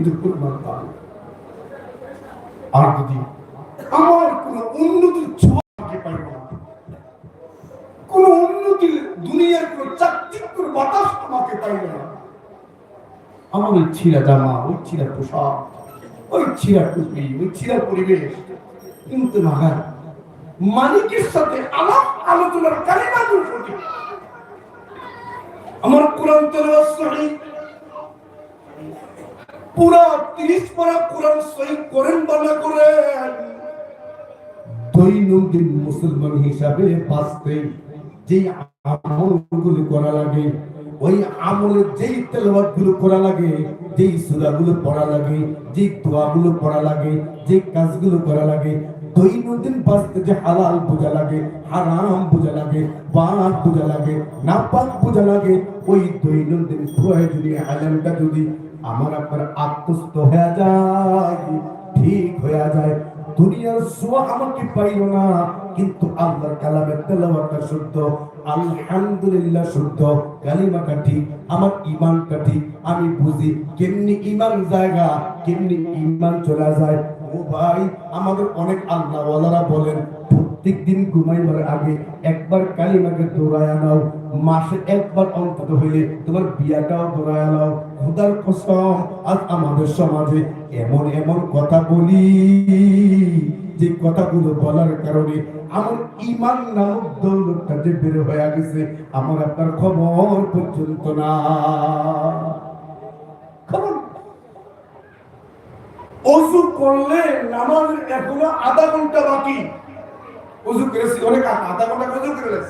বিন্দু পরিমাণ পান। আর যদি আমার কোন উন্নতির ছোঁয়া আমাকে পাইব না কোন উন্নতির দুনিয়ার কোন চাকচিক্যর বাতাস আমাকে পাইবে না আমার ওই ছিঁড়া জামা, ওই ছিঁড়া পোশাক, ওই ছিঁড়া টুপি, ওই ছিঁড়া পরিবেশ, কিন্তু মাগার মালিকের সাথে আলাপ আলোচনার কালিমাগুলো সঠিক আমার কোরআন তেলাওয়াত সহিহ পুরা 30 পারা কোরআন সহিহ করেন বা না করেন। দৈনন্দিন মুসলমান হিসাবে বাঁচতে যে আমলগুলো করা লাগে, ওই আমলের যেই তেলাওয়াতগুলো করা লাগে, যেই সূরাগুলো পড়া লাগে, যেই দোয়াগুলো পড়া লাগে, যেই কাজগুলো করা লাগে, দৈনন্দিন বাঁচতে যে হালাল বোঝা লাগে, হারাম বোঝা লাগে, বাদ বোঝা লাগে, নাপাক বোঝা লাগে, ওই দৈনন্দিন প্রয়োজনীয় আলেমটা যদি আমার আপনার আত্মস্থ হয়ে যায়, ঠিক হয়ে যায়। দুনিয়ার সোয়া আমাকে পাইল না, কিন্তু আল্লাহর কালামের তেলাওয়াতটা শুদ্ধ, আলহামদুলিল্লাহ শুদ্ধ, কালিমাটা ঠিক, আমার ইমানটা ঠিক, আমি বুঝি কেমনি ইমান জায়গা, কেমনি ইমান চলে যায়। ও ভাই, আমাদের অনেক আল্লাহ ওয়ালারা বলেন প্রত্যেক দিন ঘুমাইবার আগে একবার কালিমাকে দৌড়ায় নাও মাসে একবার অন্তত হইলে তোমার বিয়াটাও দৌড়ায় নাও। খুদার কসম, আজ আমাদের সমাজে এমন এমন কথা বলি, যে কথাগুলো বলার কারণে আমার ইমান নামক দৌলতটা যে হয়ে গেছে, আমার আপনার খবর পর্যন্ত না। অজু করলে নামাজের এখনও আধা ঘণ্টা বাকি। করেছি, অনেক আধা ঘণ্টা অজু করে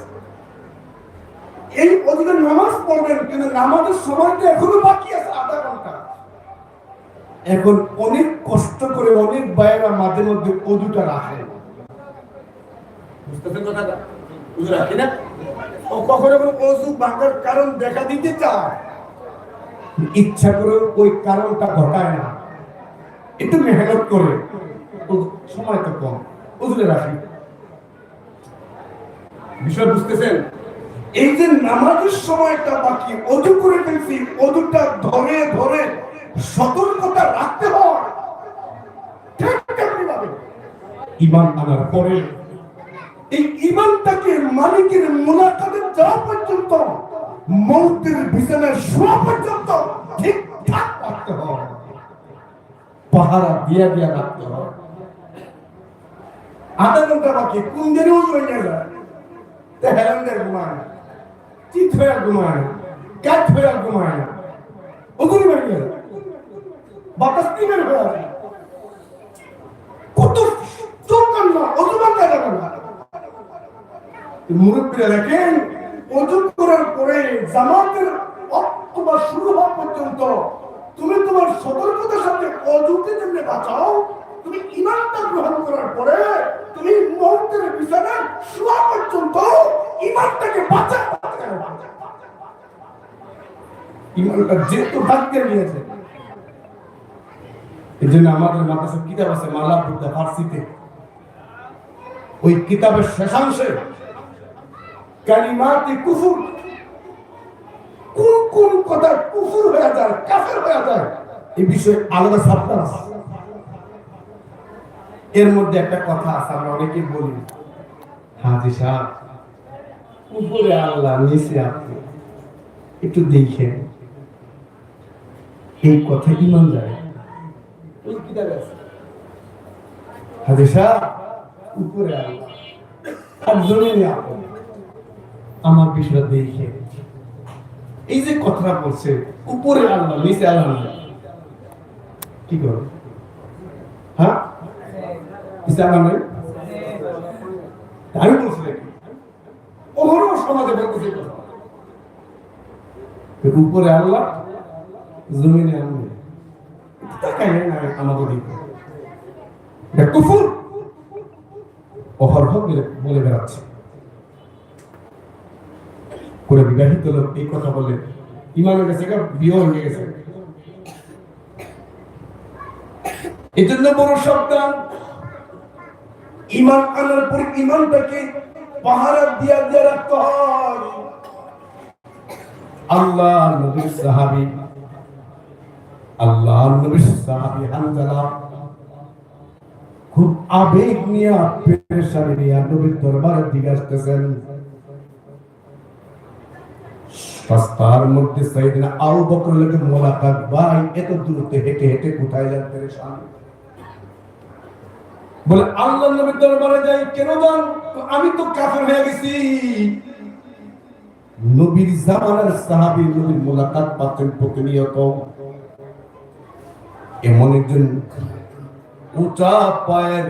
এই অজুতে নামাজ পড়বেন কিন্তু নামাজের সময়টা এখনও বাকি আছে আধা ঘণ্টা। এখন অনেক কষ্ট করে অনেক বাইরা মাঝে মধ্যে অজুটা রাখে। বুঝতেছেন কথাটা? অজু রাখে না? ও কখনো কোনো অজু ভাঙার কারণ দেখা দিতে চায়? ইচ্ছা করে ওই কারণটা ঘটায় না। একটু মেহনত করে। সময় তো কম। রাখি। বিষয় বুঝতেছেন? এই যে নামাজের সময়টা বাকি অজু করে ফেলছি অজুটা ধরে ধরে সতর্কতা রাখতে হয়। ইমান আনার পরে এই ইমানটাকে মালিকের মুলাকাতে যাওয়া পর্যন্ত মৌতের বিছানায় শোয়া পর্যন্ত ঠিকঠাক রাখতে হয়। পাহারা দিয়া দিয়া রাখতে হয়। আধা ঘণ্টা বাকি কোন দিনেও উজু যায়। ঘুমায় চিত হয়ে ঘুমায় কাঠ হয়ে ঘুমায় ওগুলি বেরিয়ে গেল বাতাস কি হয়ে আছে কত চোখান না অজুবান যাবে না মুরব্বীরা দেখেন অজু করার পরে জামাতের অক্টোবর শুরু হওয়া পর্যন্ত তুমি তোমার সতর্কতার সাথে অজুকে যেমনি বাঁচাও তুমি ইমানটা গ্রহণ করার পরে তুমি মুহূর্তের বিছানায় শোয়া পর্যন্ত ইমানটাকে বাঁচা ইমানটা যেহেতু ভাগ্যে নিয়েছে এই জন্য আমাদের কিতাব আছে মালা বুদ্ধা ফার্সিতে। ওই কিতাবের শেষাংশে কালিমাতে কুফুর। কোন কোন কথা কুফুর হয়ে যায়, কাফের হয়ে যায়, এই বিষয়ে আলাদা সাবধান আছে। এর মধ্যে একটা কথা আছে, আমরা অনেকে বলি। হাজি উপরে আল্লাহ, নিচে আপনি। একটু এই কথা যায়? হাজি উপরে আল্লাহ। আর আমার বিষয়টা দেখে এই যে কথাটা বলছে, উপরে আল্লাহ, নিচে আল্লাহ। কি করো? আল্লাহ নাই আমি নাকি ওহরও সমাজে বলতেছে। উপরে আল্লাহ, জমিনে আমি তাকাই না আমাদের দিকে। কুফুর। অহরহ বলে বেড়াচ্ছে। করে বিবাহিত লোক এই কথা বলে ইমানের কাছে বিয়ে হয়ে গেছে। এই জন্য বড় সাবধান। ইমান আনার পর ইমানটাকে পাহারা দিয়া দিয়া রাখতে হয়। আল্লাহ নবীর সাহাবী আল্লাহ নবী সাহাবী হানজালা খুব আবেগ নিয়ে পেরেশানি নিয়ে নবীর দরবারে দিকে আসতেছেন। রাস্তার মধ্যে সাইদিনা আবু বকর লাগে মোলাকাত, ভাই, এত দূরতে হেঁটে হেঁটে কোথায় যান পেরেশান? বলে, আল্লাহ নবীর দরবারে যাই, কেন যান? আমি তো কাফের হয়ে গেছি। নবীর জামানার সাহাবী নবীর মোলাকাত পাচ্ছেন প্রতিনিয়ত এমন একজন উঁচা পায়ের,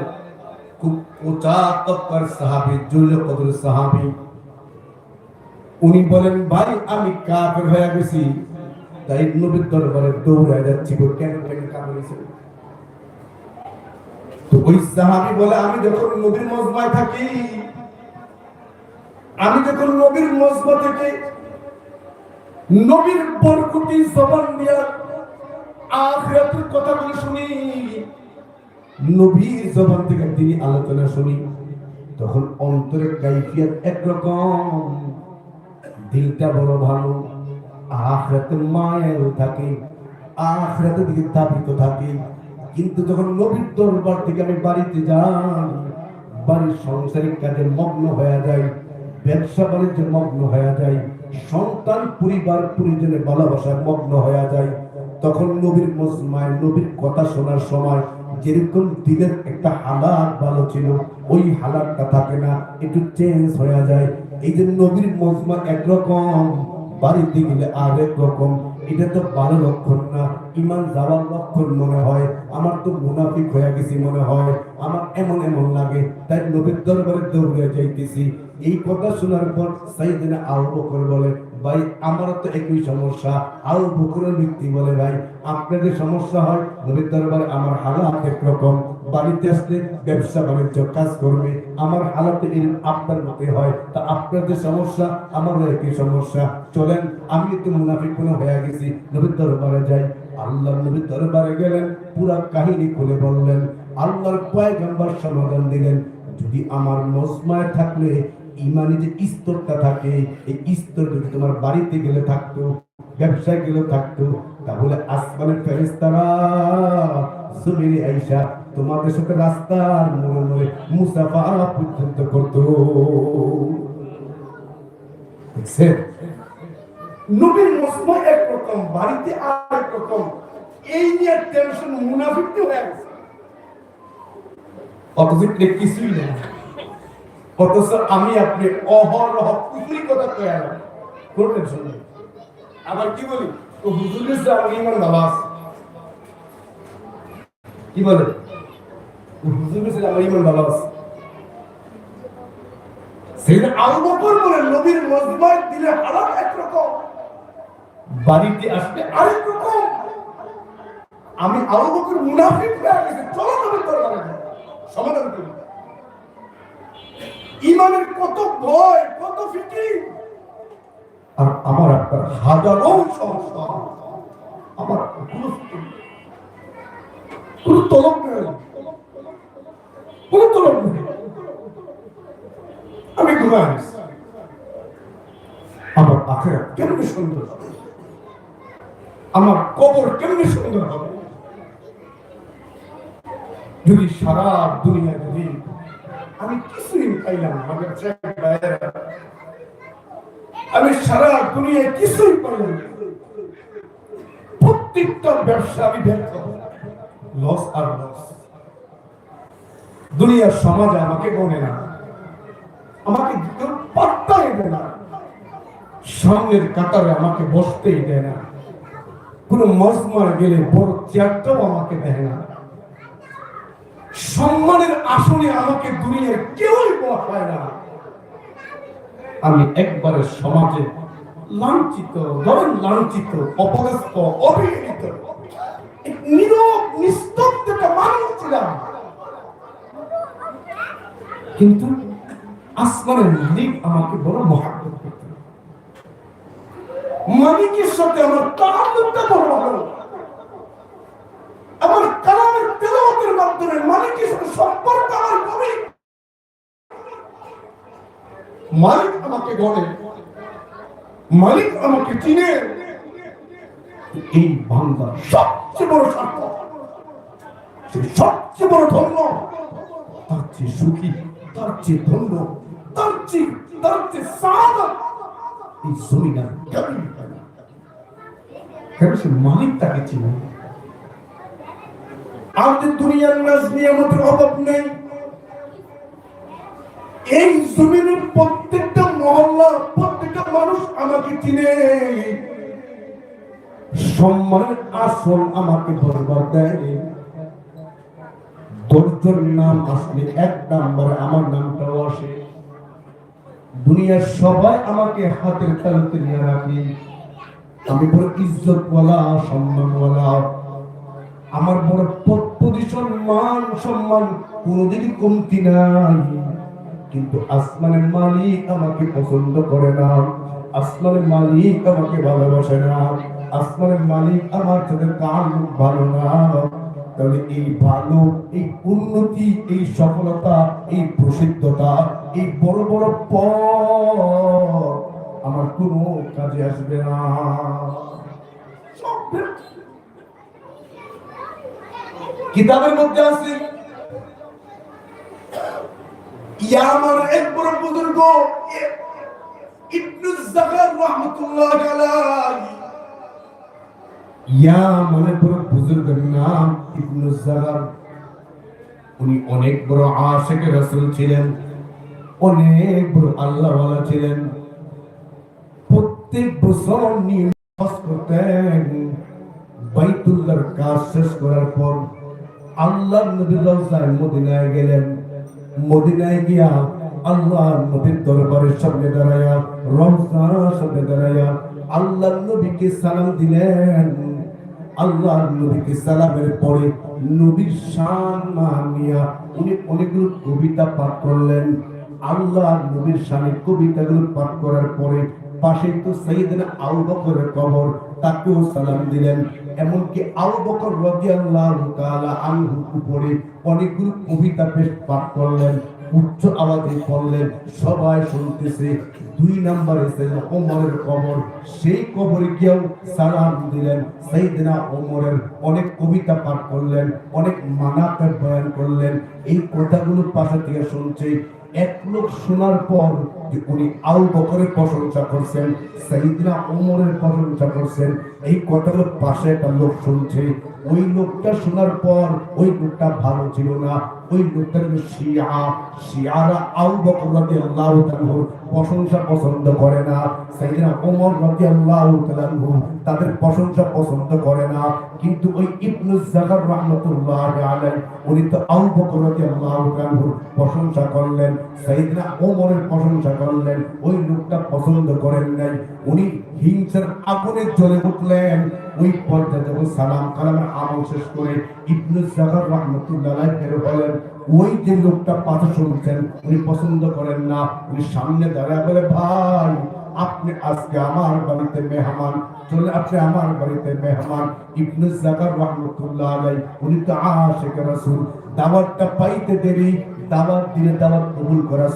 খুব উঁচা তপ্পার সাহাবী জুল কদর সাহাবী। উনি বলেন, ভাই, আমি কাফের হয়ে গেছি। তাই নবীর দরবারে দৌড়ায় যাচ্ছি। কেন কেন? ওই সাহাবী বলে, আমি যখন নবীর মজমায় থাকি, আমি যখন নবীর মজমা থেকে নবীর বরকুটি জবান দিয়া আখিরাতের কথাগুলো শুনি, নবীর জবান থেকে তিনি আলোচনা শুনি, তখন অন্তরের কাইফিয়ত একরকম, দিলটা বড় ভালো, আখরাতে মায়ের থাকে, আখরাতের দিকে দাবিত থাকে। কিন্তু যখন নবীর দরবার থেকে আমি বাড়িতে যাই, বাড়ির সংসারিক কাজে মগ্ন হয়ে যায় ব্যবসা বাণিজ্যে মগ্ন হয়ে যায় সন্তান, পরিবার পরিজনে ভালোবাসায় মগ্ন হয়ে যায় তখন নবীর মজমায়, নবীর কথা শোনার সময় যেরকম দিলের একটা হালাত ভালো ছিল, ওই হালাতটা থাকে না, একটু চেঞ্জ হয়ে যায়। এই যে নবীর মজমা একরকম, বাড়িতে গেলে আর এক রকম, এটা তো ভালো লক্ষণ না। ইমান যাওয়ার লক্ষণ মনে হয়, আমার তো মুনাফিক হয়ে গেছি মনে হয়, আমার এমন এমন লাগে, তাই নবীর দরবারে দৌড়ে যাইতেছি। এই কথা শোনার পর সাইদিনা আবু বকর বলে, ভাই, আমারও তো একই সমস্যা। আবু বকরের ব্যক্তি বলে, ভাই আপনাদের সমস্যা হয়, নবীর দরবারে আমার হালাত একরকম। বাড়িতে আসলে ব্যবসা বাণিজ্য কাজ করবে আমার হালাতে আপনার মতে হয়, তা আপনাদের সমস্যা, আমারও একই সমস্যা। চলেন, আমি তো মুনাফিক কোনো হয়ে গেছি, নবীর দরবারে যাই। আল্লাহ নবীর দরবারে গেলেন, পুরা কাহিনী খুলে বললেন, আল্লাহর পয়গম্বর সমাধান দিলেন, যদি আমার মজমায় থাকলে, ইমানে যে স্তরটা থাকে, এই স্তর যদি তোমার বাড়িতে গেলে থাকতো, ব্যবসায় গেলে থাকতো, তাহলে আসমানের ফেরেস্তারা জমিনে আইসা তোমাদের সাথে রাস্তার মোড়ে মোড়ে মুসাফা পর্যন্ত করতো। দেখছেন? নবীর মসমা একরকম বাড়িতে আরেক রকম এই নিয়ে টেনশন মুনাফিকটি হয়ে গেছে। অথচ এটা কিছুই না অথচ আমি আপনি অহরহ কুফরি কথা কয়ে আলাম কোন টেনশন নেই। আবার কি বলি? তো হুজুরের আমার ইমান ভালো কি বলে? হুজুরের আমার ইমান আছে। সেটা আবু বকর বলে, নবীর মজমায় দিলে হালাত একরকম বাড়িতে আসলে আরেক রকম আমি আরও বকর মুনাফিক হয়ে চলো নবীর দরবারে সমাধান করি ইমানের কত ভয়, কত আর আমার আপনার হাজারো সমস্যা আমার কোনো কোনো তলব নেই কোনো তলব নেই আমি ঘুমাই আমার কেমনি সুন্দর। আমার কবর কেমনি সুন্দর হবে? যদি সারা দুনিয়া যদি আমি কিছুই পাইলাম ভাইয়েরা, আমি সারা দুনিয়ায় কিছুই পাইলাম প্রত্যেকটা ব্যবসা আমি ব্যর্থ লস আর লস দুনিয়ার সমাজে আমাকে বনে না। আমাকে পাত্তাই দেয় না। সামনের কাতারে আমাকে বসতেই দেয় না। কোনো মজমার গেলে বড় চেয়ারটাও আমাকে দেয় না। সম্মানের আসনে আমাকে দুনিয়ার কেউই বসায় না। আমি একবারে সমাজে লাঞ্ছিত ধরেন লাঞ্ছিত, অপদস্থ অবহেলিত এক নীরব, নিস্তব্ধ মানুষ ছিলাম। কিন্তু আসমানের মালিক আমাকে বড় করত মালিকের সাথে আমার তাল্লুকটা বড় ভালো আমার কালামের তেলাওয়াতের মাধ্যমে মালিকের সাথে সম্পর্ক আমার গভীর মালিক আমাকে গড়ে, মালিক আমাকে চিনে। এই বান্দা সবচেয়ে বড় সার্থক সে সবচেয়ে বড় ধন্য। তার চেয়ে সুখী, তার চেয়ে ধন্য, তার চেয়ে তার চেয়ে সাদা। এই জমিনের প্রত্যেকটা প্রত্যেকটা মানুষ আমাকে চিনে। সম্মানের আসল আমাকে দরবার দেয় দশজন নাম আসলে এক নম্বরে আমার নামটাও আসে। দুনিয়ার সবাই আমাকে হাতের তালুতে নিয়ে রাখি। আমি বড় ইজ্জত বলা সম্মান বলা আমার বড় পদ পজিশন মান সম্মান কোনোদিনই কমতি নাই। কিন্তু আসমানের মালিক আমাকে পছন্দ করে না। আসমানের মালিক আমাকে ভালোবাসে না। আসমানের মালিক আমার সাথে তাল্লুক ভালো না? তাহলে এই ভালো, এই উন্নতি, এই সফলতা, এই প্রসিদ্ধতা, এই বড় বড় পদ আমার কোনো কাজে আসবে না। কিতাবের মধ্যে আছে, ইয়া আমার এক বড় বুজুর্গ, ইবনু জাকার রাহমাতুল্লাহ আলাইহি। ইয়া মানে বড় বুজুর্গের নাম ইবনু জাকার উনি অনেক বড় আশিক রাসূল ছিলেন, অনেক বড় আল্লাহওয়ালা ছিলেন। প্রত্যেক বছর নিয়ে করতেন বাইতুল্লাহর কাজ শেষ করার পর আল্লাহ নবীর রওজায় মদিনায় গেলেন। মদিনায় গিয়া আল্লাহ নবীর দরবারের সামনে দাঁড়ায়া রমজান সামনে দাঁড়ায়া আল্লাহ নবীকে সালাম দিলেন। আল্লাহ নবীকে সালামের পরে নবীর শান মানিয়া উনি অনেকগুলো কবিতা পাঠ করলেন। আল্লাহ নবীর শানে কবিতাগুলো পাঠ করার পরে পাশে তো সাইয়েদনা আবু বকরের কবর, তাকেও সালাম দিলেন। এমনকি আবু বকর রাদিয়াল্লাহু তাআলা আনহুর উপরে অনেকগুলো কবিতা পেশ পাঠ করলেন। উচ্চ আওয়াজে পড়লেন সবাই শুনতেছে, দুই নম্বরে সাইয়েদনা ওমরের কবর। সেই কবরে গিয়েও সালাম দিলেন। সাইয়েদনা ওমরের অনেক কবিতা পাঠ করলেন, অনেক মানাতে বয়ান করলেন। এই কথাগুলো পাশে থেকে শুনছে। এক লোক শোনার পর যে উনি আউ বকরের প্রশংসা করছেন সাইদিনা ওমরের প্রশংসা করছেন, এই কথাগুলো পাশে একটা লোক শুনছে। ওই লোকটা শোনার পর ওই লোকটা ভালো ছিল না। ওই লোকটা ছিল শিয়া। শিয়ারা আউ বকর রাদিয়াল্লাহু তাআলার প্রশংসা পছন্দ করে না। সাইদিনা ওমর রাদিয়াল্লাহু তাআলা তাদের প্রশংসা পছন্দ করে না। কিন্তু ওই ইবনু জাকার রাহমাতুল্লাহ আলাইহি, উনি তো আবু বকর রাদিয়াল্লাহু তাআলার প্রশংসা করলেন। সাইয়েদনা ওমরের প্রশংসা করলেন। ওই লোকটা পছন্দ করেন নাই। উনি হিংসার আগুনে জ্বলে উঠলেন। ওই পর্যায়ে যখন সালাম কালামের আমল শেষ করে ইবনু জাগার রহমতুল্লাহ বের হলেন। ওই যে লোকটা পাথর শুনছেন, উনি পছন্দ করেন না, উনি সামনে দাঁড়ায় বলে, ভাই, আপনি আজকে আমার বাড়িতে মেহমান, চলে, আপনি আমার বাড়িতে মেহমান ইবনু জাকার আলাইহি, উনি তো আশিক রাসূল। দাওয়াতটা পাইতে দেরি, দাওয়াত দিলে দাওয়াত কবুল করা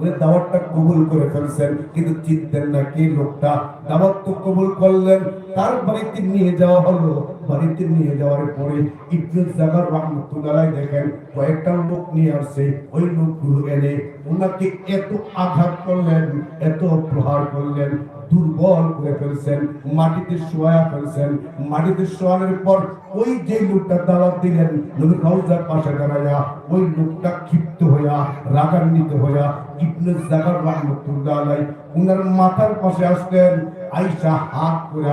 উনি দাওয়াতটা কবুল করে ফেলছেন, কিন্তু চিনতেন না কে লোকটা। দাওয়াত তো কবুল করলেন, তার বাড়িতে নিয়ে যাওয়া হলো। বাড়িতে নিয়ে যাওয়ার পরে ইবনু জাকার দেখেন, কয়েকটা লোক নিয়ে আসছে। ওই লোকগুলো এনে ওনাকে এত আঘাত করলেন, এত প্রহার করলেন। দুর্বল করে ফেলছেন, মাটিতে শোয়া ফেলছেন, মাটিতে শোয়ানোর পর ওই যে লোকটা দাওয়াত দিলেন, নবী রওজার পাশে দাঁড়ায়া ওই লোকটা ক্ষিপ্ত হইয়া, রাগান্বিত হইয়া ইবনে জাকার রহমতুল্লাহ আলাই ওনার মাথার পাশে আসতেন আইসা হাত করে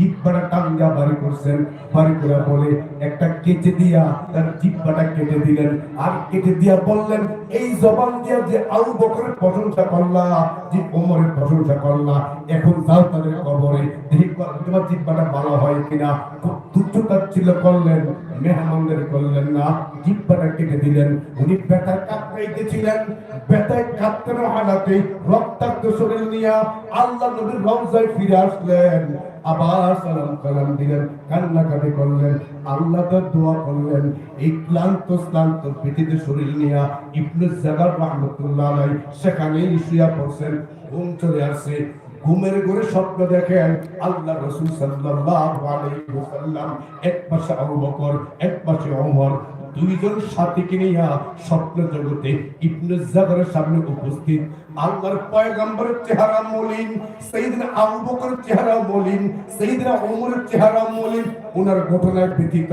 জিব্বাটা টাঙ্গা বাড়ি করছেন, বাড়ি করে বলে, একটা কেটে দিয়া তার জিব্বাটা কেটে দিলেন। আর কেটে দিয়া বললেন, এই জবান দিয়া যে বকরের প্রশংসা করলা, যে প্রশংসা করলা, এখন তাদের কবরে তোমার জিব্বাটা ভালো হয় কিনা। খুব করলেন, মেহমানদের করলেন না, জিব্বাটা কেটে দিলেন। উনি ব্যথায় কাঁপড়াইতেছিলেন ব্যথায় কাঁপতে হালাতে রক্তাক্ত শরীর নিয়ে আল্লাহ নবীর রমজায় ফিরে আসলেন। আবার সালাম কালাম দিলেন কান্নাকাটি করলেন, আল্লাহ তার দোয়া করলেন। এই ক্লান্ত ক্লান্ত পৃথিবীতে শরীর নিয়ে ইবনে জাগার রহমতুল্লাহ আলাই সেখানেই শুয়া পড়ছেন, ঘুম চলে আসছে। ঘুমের ঘরে স্বপ্ন দেখেন, আল্লাহ রসুল সাল্লাল্লাহু আলাইহি ওয়াসাল্লাম এক পাশে আবু বকর, এক পাশে ওমর, দুইজন সাথীকে নিয়ে স্বপ্ন জগতে ইবনে জাগরের সামনে উপস্থিত। আল্লাহর পয়গম্বরের চেহারা মলিন সাইয়েদনা আবু বকরের চেহারা মলিন সাইয়েদনা ওমরের চেহারা মলিন। ওনার ঘটনায় ব্যতীত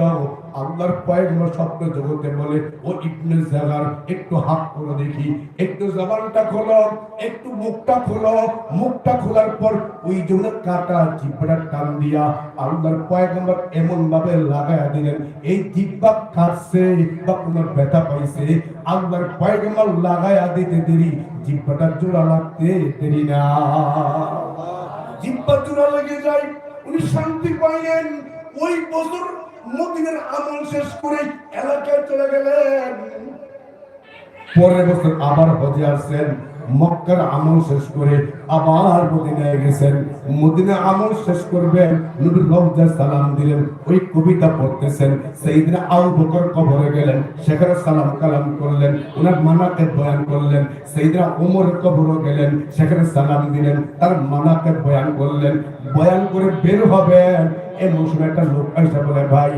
আল্লাহর পয়গম্বর স্বপ্ন জগতে বলে, ও ইবনে জাগার, একটু হাত করে দেখি, একটু জবানটা খোলো, একটু মুখটা খোলো। মুখটা খোলার পর ওই জন্য কাটা জিব্বাটা টান দিয়া আল্লাহর পয়গম্বর এমন ভাবে লাগায়া দিলেন, এই জিব্বা কাটছে বা কোনো ব্যথা পাইছে? আল্লাহর পয়গম্বর লাগায়া দিতে দেরি জিব্বাটা জোড়া লাগতে দেরি না। জিব্বা জোড়া লেগে যায়, উনি শান্তি পাইলেন। ওই বছর মদিনের আমল শেষ করে এলাকায় চলে গেলেন। পরের বছর আবার হজে আসছেন। মক্কার আমল শেষ করে আবার মদিনায় গেছেন। মদিনা আমল শেষ করবেন নবী রওজা সালাম দিলেন, ওই কবিতা পড়তেছেন। সেইদিন আবু বকর কবরে গেলেন, সেখানে সালাম কালাম করলেন, ওনার মানাকে বয়ান করলেন। সেইদিন ওমর কবরে গেলেন, সেখানে সালাম দিলেন, তার মানাকে বয়ান করলেন। বয়ান করে বের হবেন। এই মৌসুমে একটা লোক এসে বলে, ভাই,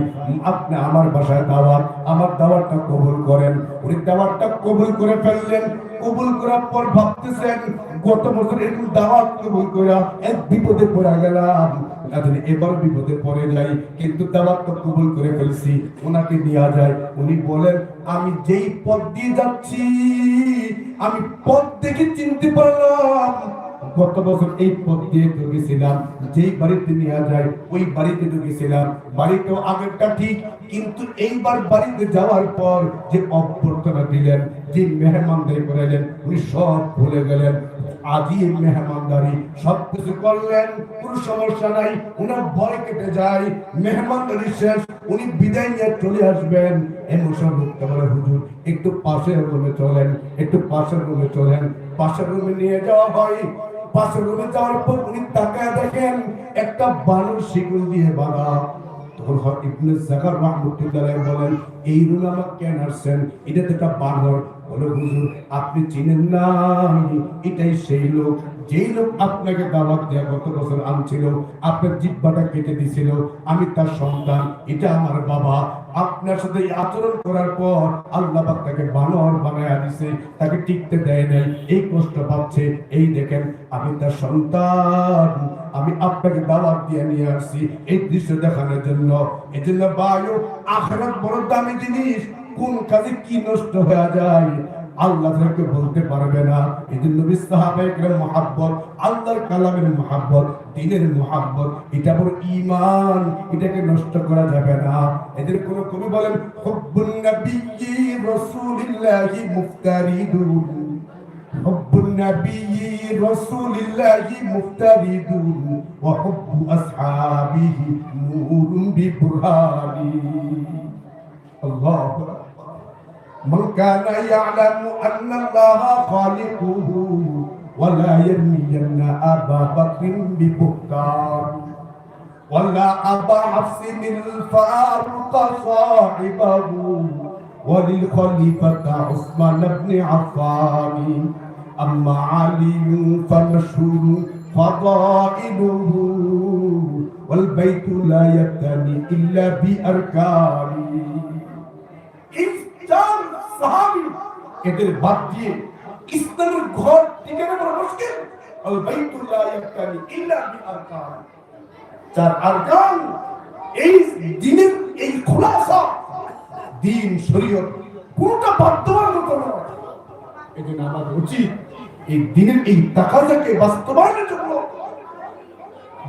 আপনি আমার বাসায় দাওয়াত, আমার দাওয়াতটা কবুল করেন। উনি দাওয়াতটা কবুল করে ফেললেন। কবুল করার পর ভাবতেছেন, গত বছর এরকম দাওয়াত কবুল করা এক বিপদে পড়ে গেলাম। এবার বিপদে পড়ে যাই, কিন্তু দাওয়াত তো কবুল করে ফেলছি। ওনাকে দেওয়া যায় উনি বলেন, আমি যেই পথ দিয়ে যাচ্ছি, আমি পথ দেখে চিনতে পারলাম। গত বছর এই পথ দিয়ে ঢুকেছিলাম। যেই বাড়িতে নিয়ে যায় ওই বাড়িতে ঢুকেছিলাম। বাড়িতেও আগেরটা ঠিক, কিন্তু এইবার বাড়িতে যাওয়ার পর যে অভ্যর্থনা দিলেন যে মেহমানদারি করাইলেন উনি সব ভুলে গেলেন। আজই মেহমানদারি সব কিছু করলেন, কোন সমস্যা নাই, উনার ভয় কেটে যায়, মেহমানদারি শেষ, উনি বিদায় নিয়ে চলে আসবেন। এমন বলে, হুজুর, একটু পাশের রুমে চলেন, একটু পাশের রুমে চলেন। পাশের রুমে নিয়ে যাওয়া হয়। পাশের রুমে যাওয়ার পর উনি তাকায় দেখেন, একটা বানর শিকল দিয়ে বাঁধা। তখন ইবনে জাকার রাহমাতুল্লাহ বলেন, এই রুমে আমার কেন আসছেন? এটা তো একটা বানর বলে, হুজুর, আপনি চিনেন না? এটাই সেই লোক। যেই লোক আপনাকে দাওয়াত দেয়া গত বছর আনছিল, আপনার জিব্বাটা কেটে দিছিল, আমি তার সন্তান, এটা আমার বাবা। আপনার সাথে আচরণ করার পর আল্লাহ তাকে বানর বানায় দিছে, তাকে টিকতে দেয় নাই। এই কষ্ট পাচ্ছে, এই দেখেন, আমি তার সন্তান, আমি আপনাকে দাওয়াত দিয়ে নিয়ে আসছি এই দৃশ্য দেখানোর জন্য। এই জন্য বায়ু আখরাত বড় দামি জিনিস। কোন কাজে কি নষ্ট হয়ে যায়? আল্লাহ তাকে বলতে পারবে না। এই জন্য সাহাবাইকের মহাব্বত, আল্লাহর কালামের মহাব্বত, দিনের মহাব্বত, এটা বড় ইমান এটাকে নষ্ট করা যাবে না। এদের কোন কবি বলেন হব্বুল নবিয়্যি রাসূলিল্লাহি মুফতারিদুন। হব্বুল নবিয়্যি রাসূলিল্লাহি মুফতারিদুন। ওয়া হব্বু আসহাবিহি নূরুন বিবুরহানি। الله أكبر. من كان يعلم أن الله خالقه ولا يمين أبا بكر ببكار ولا أبا حفص الفاروق صاحبه وللخليفة عثمان بن عفان. أما علي فمشهور فضائله والبيت لا يبتني إلا بأركان সাহাবী এদের বাদ দিয়ে ইসলামের ঘর টিকানো বড় মুশকিল। আল বাইতুল্লাহ ইয়াকানি ইল্লা বি আরকান। চার আরকান এই দিনের এই খোলাসা দিন, শরীয়ত বাদ দেওয়ার মতো নয়। এজন্য আমাদের উচিত এই দিনের এই তাকাজাকে বাস্তবায়নের জন্য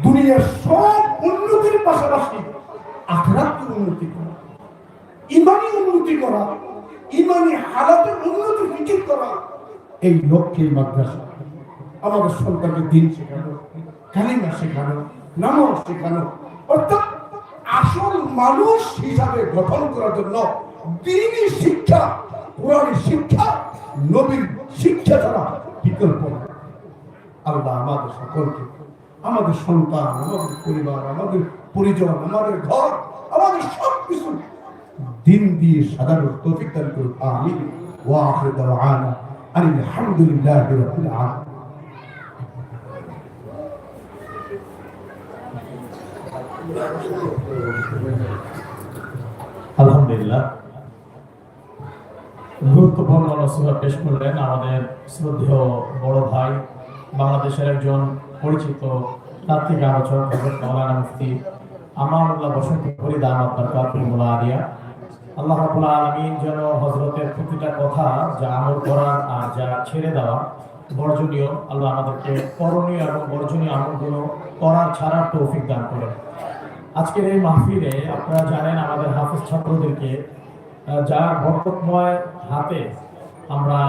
দুনিয়ার সব উন্নতির পাশাপাশি আখরাতের উন্নতি করা, ইমানি উন্নতি করা ইমানি হালাতের উন্নতি ফিকির করা এই লক্ষ্যে মাদ্রাসা, আমাদের সন্তানকে দিন শেখানো, কালিমা শেখানো, নামাজ শেখানো, অর্থাৎ আসল মানুষ হিসাবে গঠন করার জন্য দিনই শিক্ষা, কোরআনের শিক্ষা, নবীর শিক্ষা ছাড়া বিকল্প। আল্লাহ আমাদের সকলকে, আমাদের সন্তান, আমাদের পরিবার, আমাদের পরিজন, আমাদের ঘর, আমাদের সব কিছু দিন দিয়ে সাধারণ তৌফিক দান করুন। আমিন। ওয়া আখির দাওয়ানা আলহামদুলিল্লাহি রাব্বিল আলামিন। আলহামদুলিল্লাহ। গুরুত্বপূর্ণ নসিহত পেশ করলেন আমাদের শ্রদ্ধেয় বড় ভাই, বাংলাদেশের একজন পরিচিত তাত্ত্বিক আলোচক মৌলানা মুফতি আমানুল্লাহ বসন্ত ফরিদ আহমদ বরকাতুল মুলাদিয়া। আল্লাহ রাব্বুল আলামিন যেন হজরতের প্রতিটা কথা যা আমল করার আর যা ছেড়ে দেওয়া বর্জনীয়, আল্লাহ আমাদেরকে করণীয় এবং বর্জনীয় আমলগুলো করার ছাড়ার তৌফিক দান করেন। আজকের এই মাহফিলে আপনারা জানেন আমাদের হাফিজ ছাত্রদেরকে যার বরকতময় হাতে আমরা